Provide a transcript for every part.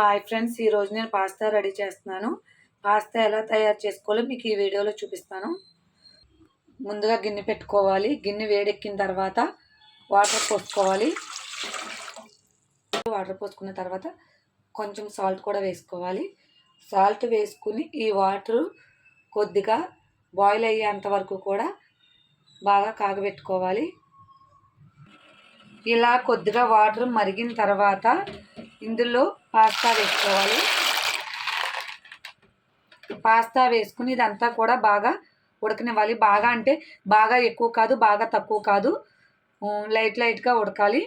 Hi friends ఈరోజు నేను pasta ready చేస్తున్నాను. పాస్తా ఎలా తయారు చేసుకోవాలో మీకు ఈ వీడియోలో చూపిస్తాను. ముందుగా గిన్నె పెట్టుకోవాలి. గిన్నె వేడెక్కిన తర్వాత వాటర్ పోసుకోవాలి. వాటర్ పోసుకున్న తర్వాత కొంచెం సాల్ట్ కూడా వేసుకోవాలి. సాల్ట్ వేసుకుని ఈ వాటర్ కొద్దిగా బాయిల్ అయ్యేంత వరకు కూడా బాగా కాగబెట్టుకోవాలి. ఇలా కొద్దిగా వాటర్ మరిగిన తర్వాత ఇందులో పాస్తా వేసుకోవాలి. పాస్తా వేసుకుని ఇదంతా కూడా బాగా ఉడకనివ్వాలి. బాగా అంటే బాగా ఎక్కువ కాదు బాగా తక్కువ కాదు. లైట్ లైట్గా ఉడకాలి.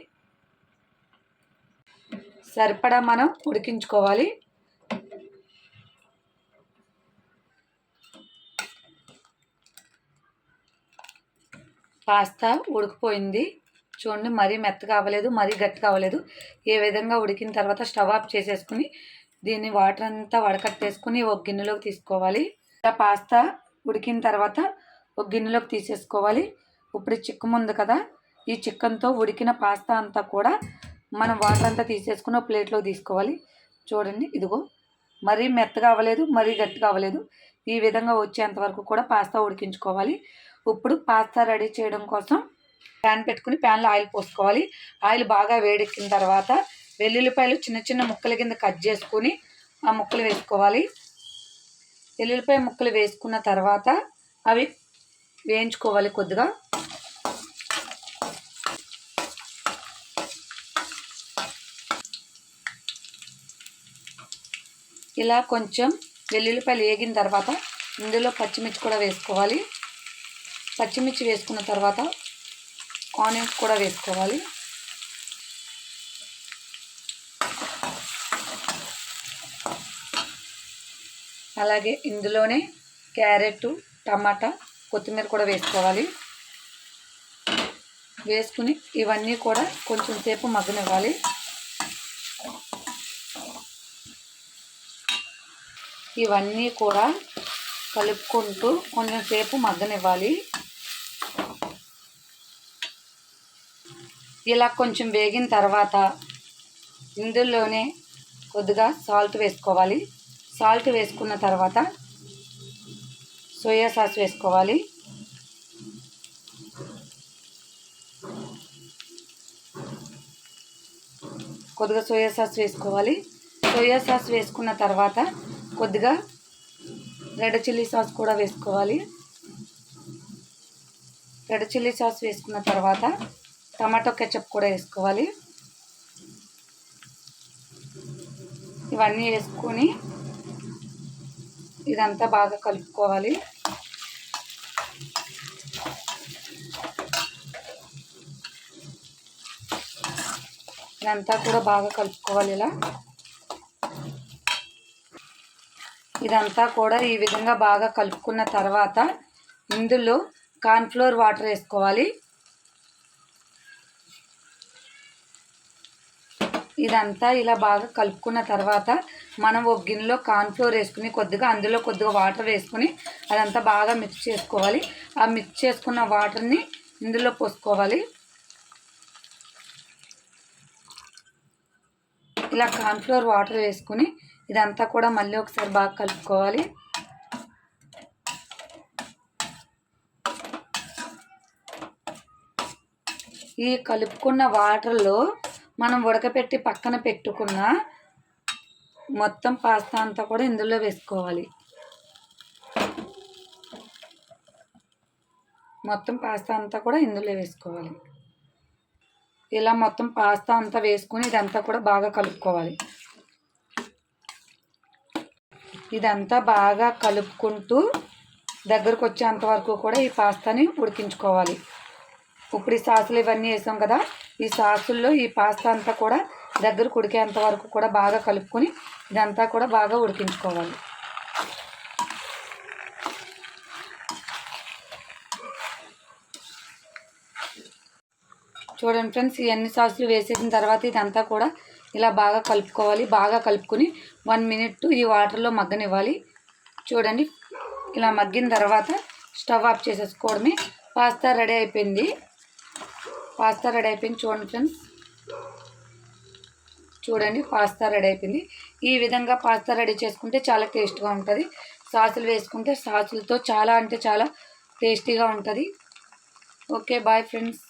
సరిపడా మనం ఉడికించుకోవాలి. పాస్తా ఉడికిపోయింది. చూడండి మరీ మెత్తగా అవ్వలేదు మరీ గట్టిగా అవ్వలేదు. ఏ విధంగా ఉడికిన తర్వాత స్టవ్ ఆఫ్ చేసేసుకుని దీన్ని వాటర్ అంతా వడకట్టేసుకుని ఒక గిన్నెలోకి తీసుకోవాలి. ఇలా పాస్తా ఉడికిన తర్వాత ఒక గిన్నెలోకి తీసేసుకోవాలి. ఇప్పుడు చిక్కం ఉంది కదా ఈ చికెన్తో ఉడికిన పాస్తా అంతా కూడా మనం వాటర్ అంతా తీసేసుకుని ఒక ప్లేట్లో తీసుకోవాలి. చూడండి ఇదిగో మరీ మెత్తగా అవ్వలేదు మరీ గట్టిగా అవ్వలేదు. ఈ విధంగా వచ్చేంత వరకు కూడా పాస్తా ఉడికించుకోవాలి. ఇప్పుడు పాస్తా రెడీ చేయడం కోసం ప్యాన్ పెట్టుకుని ప్యాన్లో ఆయిల్ పోసుకోవాలి. ఆయిల్ బాగా వేడెక్కిన తర్వాత వెల్లుల్లిపాయలు చిన్న చిన్న ముక్కల కింద కట్ చేసుకొని ఆ ముక్కలు వేసుకోవాలి. వెల్లుల్లిపాయ ముక్కలు వేసుకున్న తర్వాత అవి వేయించుకోవాలి కొద్దిగా. ఇలా కొంచెం వెల్లుల్లిపాయలు వేగిన తర్వాత ఇందులో పచ్చిమిర్చి కూడా వేసుకోవాలి. పచ్చిమిర్చి వేసుకున్న తర్వాత ఆనియన్స్ కూడా వేసుకోవాలి. అలాగే ఇందులోనే క్యారెట్ టమాటా కొత్తిమీర కూడా వేసుకోవాలి. వేసుకుని ఇవన్నీ కూడా కొంచెం సేపు మగ్గనివ్వాలి. ఇవన్నీ కూడా కలుపుకుంటూ కొంచెం సేపు మగ్గనివ్వాలి. ఇలా కొంచెం వేగిన తర్వాత ఇందులోనే కొద్దిగా సాల్ట్ వేసుకోవాలి. సాల్ట్ వేసుకున్న తర్వాత సోయా సాస్ వేసుకోవాలి. కొద్దిగా సోయా సాస్ వేసుకోవాలి. సోయా సాస్ వేసుకున్న తర్వాత కొద్దిగా రెడ్ చిల్లీ సాస్ కూడా వేసుకోవాలి. రెడ్ చిల్లీ సాస్ వేసుకున్న తర్వాత టమాటో కెచప్ కూడా వేసుకోవాలి. ఇవన్నీ వేసుకొని ఇదంతా బాగా కలుపుకోవాలి. ఇదంతా కూడా బాగా కలుపుకోవాలి ఇలా. ఇదంతా కూడా ఈ విధంగా బాగా కలుపుకున్న తర్వాత ఇందులో కార్న్ఫ్లోర్ వాటర్ వేసుకోవాలి. ఇదంతా ఇలా బాగా కలుపుకున్న తర్వాత మనం ఒక గిన్నెలో కార్న్ఫ్లోర్ వేసుకుని కొద్దిగా అందులో కొద్దిగా వాటర్ వేసుకుని అదంతా బాగా మిక్స్ చేసుకోవాలి. ఆ మిక్స్ చేసుకున్న వాటర్ని ఇందులో పోసుకోవాలి. ఇలా కార్న్ఫ్లోర్ వాటర్ వేసుకుని ఇదంతా కూడా మళ్ళీ ఒకసారి బాగా కలుపుకోవాలి. ఈ కలుపుకున్న వాటర్లో మనం ఉడకపెట్టి పక్కన పెట్టుకున్న మొత్తం పాస్తా అంతా కూడా ఇందులో వేసుకోవాలి. మొత్తం పాస్తా అంతా కూడా ఇందులో వేసుకోవాలి. ఇలా మొత్తం పాస్తా అంతా వేసుకుని ఇదంతా కూడా బాగా కలుపుకోవాలి. ఇదంతా బాగా కలుపుకుంటూ దగ్గరకు వచ్చేంత వరకు కూడా ఈ పాస్తాని ఉడికించుకోవాలి. ఇప్పుడు ఈ సాసులు ఇవన్నీ వేసాం కదా ఈ సాసుల్లో ఈ పాస్తా అంతా కూడా దగ్గర ఉడికేంత వరకు కూడా బాగా కలుపుకొని ఇదంతా కూడా బాగా ఉడికించుకోవాలి. చూడండి ఫ్రెండ్స్ ఇవన్నీ సాసులు వేసేసిన తర్వాత ఇదంతా కూడా ఇలా బాగా కలుపుకోవాలి. బాగా కలుపుకొని వన్ మినిట్ ఈ వాటర్లో మగ్గనివ్వాలి. చూడండి ఇలా మగ్గిన తర్వాత స్టవ్ ఆఫ్ చేసేసుకోవడమే. పాస్తా రెడీ అయిపోయింది. పాస్తా రెడీ అయిపోయింది చూడండి ఫ్రెండ్స్. చూడండి పాస్తా రెడీ అయిపోయింది. ఈ విధంగా పాస్తా రెడీ చేసుకుంటే చాలా టేస్ట్గా ఉంటుంది. సాసులు వేసుకుంటే సాసులతో చాలా అంటే చాలా టేస్టీగా ఉంటుంది. Okay bye friends.